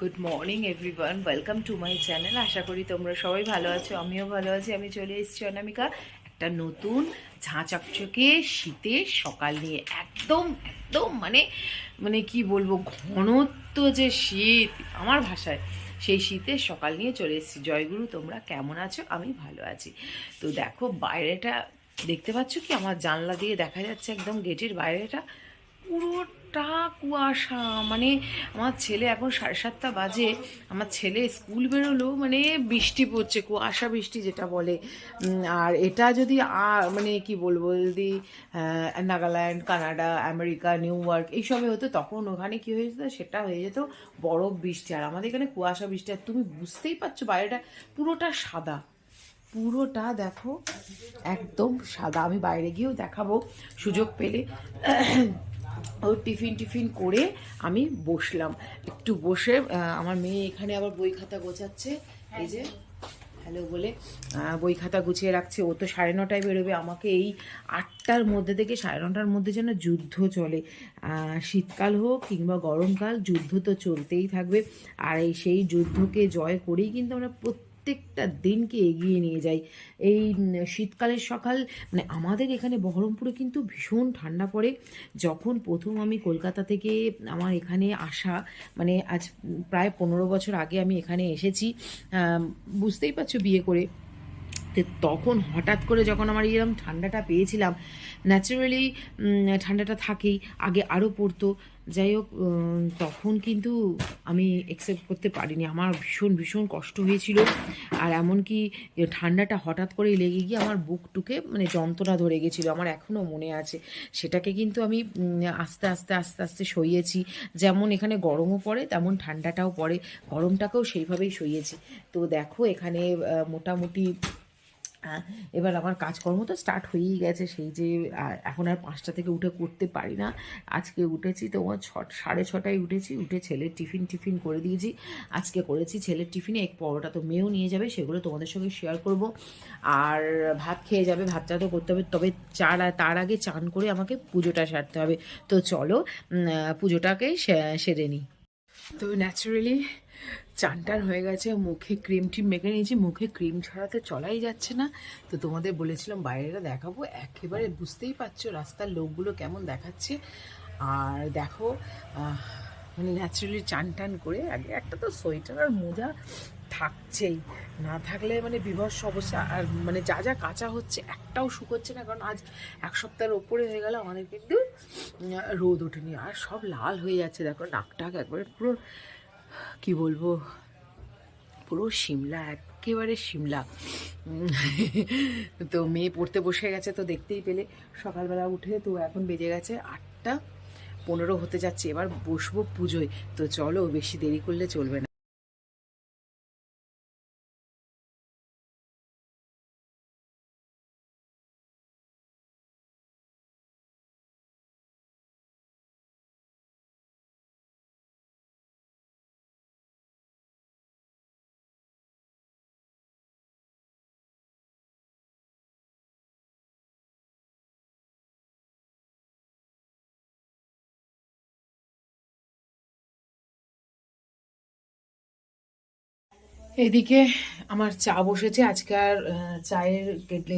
Good morning everyone welcome to my channel আশা করি তোমরা সবাই ভালো আছো, আমিও ভালো আছি। আমি চলে এসেছি অনামিকা, একটা নতুন ঝাঁ চকচকে শীতের সকাল নিয়ে। একদম একদম মানে মানে কি বলব, ঘনত্ব যে শীত আমার ভাষায়, সেই শীতের সকাল নিয়ে চলে এসেছি। জয়গুরু, তোমরা কেমন আছো? আমি ভালো আছি। তো দেখো, বাইরেটা, দেখতে পাচ্ছ কি? আমার জানলা দিয়ে দেখা যাচ্ছে একদম গেটের বাইরেটা পুরোটা কুয়াশা। মানে আমার ছেলে এখন সাড়ে সাতটা বাজে, আমার ছেলে স্কুল বেরোলো মানে বৃষ্টি পড়ছে, কুয়াশা বৃষ্টি যেটা বলে। আর এটা যদি মানে কি বলব, যদি Nagaland, Canada, America, New York এইসবে হতো, তখন ওখানে কি হয়ে যেত, সেটা হয়ে যেত বরফ বৃষ্টি। আর আমাদের এখানে কুয়াশা বৃষ্টি, আর তুমি বুঝতেই পারছ বাইরেটা পুরোটা সাদা। পুরোটা দেখো, একদম সাদা। আমি বাইরে গিয়েও দেখাবো সুযোগ পেলে। ওর টিফিন টিফিন করে আমি বসলাম। একটু বসে আমার মেয়ে এখানে আবার বই খাতা গোছাচ্ছে। এই যে, হ্যালো বলে বই খাতা গুছিয়ে রাখছে। ও তো সাড়ে নটায় বেরোবে। আমাকে এই আটটার মধ্যে থেকে সাড়ে নটার মধ্যে যেন যুদ্ধ চলে। শীতকাল হোক কিংবা গরমকাল, যুদ্ধ তো চলতেই থাকবে। আর এই সেই যুদ্ধকে জয় করেই কিন্তু আমরা প্রত্যেকটা দিনকে এগিয়ে নিয়ে যাই। এই শীতকালের সকাল মানে আমাদের এখানে বহরমপুরে কিন্তু ভীষণ ঠান্ডা পড়ে। যখন প্রথম আমি কলকাতা থেকে আমার এখানে আসা মানে আজ প্রায় পনেরো বছর আগে আমি এখানে এসেছি বুঝতেই পারছ বিয়ে করে। তখন হঠাৎ করে যখন আমার এরকম ঠান্ডাটা পেয়েছিলাম ন্যাচারালি ঠান্ডাটা থাকেই, আগে আরও পড়তো। যাই হোক তখন কিন্তু আমি একসেপ্ট করতে পারিনি। আমার ভীষণ ভীষণ কষ্ট হয়েছিল। আর এমনকি ঠান্ডাটা হঠাৎ করেই লেগে গিয়ে আমার বুকটুকে মানে যন্ত্রণা ধরে গেছিল, আমার এখনও মনে আছে। সেটাকে কিন্তু আমি আস্তে আস্তে আস্তে আস্তে সইয়েছি। যেমন এখানে গরমও পড়ে, তেমন ঠান্ডাটাও পড়ে। গরমটাকেও সেইভাবেই সইয়েছি। তো দেখো এখানে মোটামুটি আহ, এবার আমার কাজকর্ম তো স্টার্ট হয়েই গেছে সেই যে এখন আর পাঁচটা থেকে উঠে করতে পারি না। আজকে উঠেছি তোমার ছ সাড়ে ছটায় উঠেছি উঠে ছেলের টিফিন টিফিন করে দিয়েছি। আজকে করেছি ছেলের টিফিনে এক পরোটা তো মেয়েও নিয়ে যাবে সেগুলো তোমাদের সঙ্গে শেয়ার করব। আর ভাত খেয়ে যাবে ভাতটা তো করতে হবে তবে চার তার আগে চান করে আমাকে পুজোটা সারতে হবে। তো চলো পুজোটাকে সেরে নিই তো ন্যাচারালি চান টান হয়ে গেছে, মুখে ক্রিম টিম মেখে নিয়েছি, মুখে ক্রিম ছাড়াতে চলাই যাচ্ছে না। তো তোমাদের বলেছিলাম বাইরেটা দেখাবো, একেবারে বুঝতেই পারছ রাস্তার লোকগুলো কেমন দেখাচ্ছে। আর দেখো মানে ন্যাচারালি চান টান করে, আগে একটা তো সোয়েটার আর মোজা থাকছেই। না থাকলে মানে বিভৎস অবস্থা। আর মানে যা যা কাঁচা হচ্ছে, একটাও শুকোচ্ছে না, কারণ আজ এক সপ্তাহের ওপরে হয়ে গেল, আমাদের কিন্তু রোদ ওঠেনি। আর সব লাল হয়ে যাচ্ছে, দেখো নাকটাক একবারে পুরো কি বলব? পুরো শিমলা, একেবারে শিমলা। তো মেয়ে পড়তে বসে গেছে তো দেখতেই পেলে। সকালবেলা উঠে তো এখন বেজে গেছে আটটা পনেরো হতে যাচ্ছে। এবার বসবো পুজোয়। তো চলো বেশি দেরি করলে চলবে না। এদিকে আমার চা বসেছে। আজকে আর চায়ের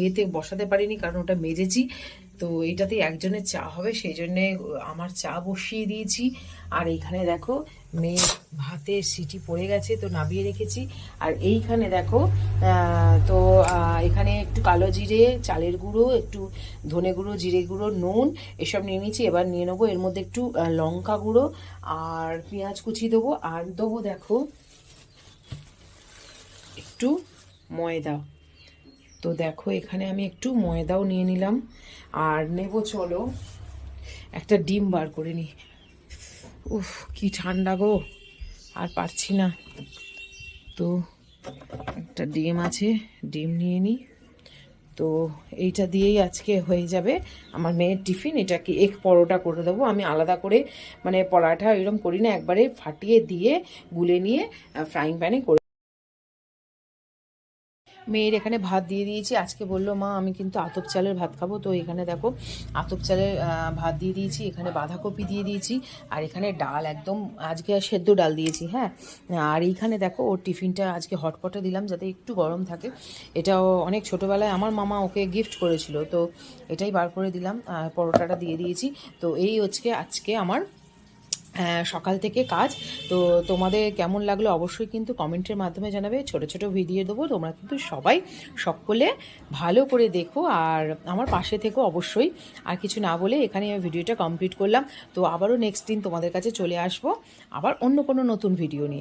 এতে বসাতে পারিনি কারণ ওটা মেজেছি। তো এইটাতে একজনের চা হবে, সেই জন্যে আমার চা বসিয়ে দিয়েছি। আর এইখানে দেখো মেয়ে ভাতে সিটি পড়ে গেছে, তো নামিয়ে রেখেছি। আর এইখানে দেখো তো এখানে একটু কালো জিরে, চালের গুঁড়ো, একটু ধনে গুঁড়ো, জিরে গুঁড়ো, নুন, এসব নিয়ে নিয়েছি। এবার নিয়ে নেব এর মধ্যে একটু লঙ্কা গুঁড়ো আর পেঁয়াজ কুচি দেবো। আর দেবো দেখো একটু ময়দা। তো দেখো, এখানে আমি একটু ময়দাও নিয়ে নিলাম। আর নেব, চলো, একটা ডিম বার করে নিই। উফ, কি ঠান্ডা গো, আর পারছি না। তো একটা ডিম আছে, ডিম নিয়ে নিই। তো এইটা দিয়েই আজকে হয়ে যাবে আমার মেয়ের টিফিন। এটাকে এক পরোটা করে দেবো, আমি আলাদা করে মানে পরাঠা এরকম করি না, একবারে ফাটিয়ে দিয়ে গুলে নিয়ে ফ্রাইং প্যানে করে মেয়ের এখানে ভাত দিয়ে দিয়েছি। আজকে বলল, মা, আমি কিন্তু আতপ চালের ভাত খাব। তো এখানে দেখো, আতপ চালের ভাত দিয়ে দিয়েছি, এখানে বাঁধাকপি দিয়ে দিয়েছি, আর এখানে ডাল একদম, আজকে সেদ্ধ ডাল দিয়েছি হ্যাঁ? আর এইখানে দেখো, ওর টিফিনটা আজকে হটপটে দিলাম, যাতে একটু গরম থাকে। এটাও অনেক ছোটোবেলায় আমার মামা ওকে গিফট করেছিল, তো এটাই বার করে দিলাম পরোটাটা দিয়ে দিয়েছি। তো এই হচ্ছে আজকে আমার সকাল থেকে কাজ। তো তোমাদের কেমন লাগল অবশ্যই কিন্তু কমেন্টের মাধ্যমে জানাবে। ছোট ছোট ভিডিও দেবো। তোমরা কিন্তু সবাই সকলে ভালো করে দেখো। আর আমার পাশে থেকো অবশ্যই। আর কিছু না বলে এখানে আমি ভিডিওটা কমপ্লিট করলাম। তো আবারও নেক্সট দিন তোমাদের কাছে চলে আসব। আবার অন্য কোনো নতুন ভিডিও নিয়ে।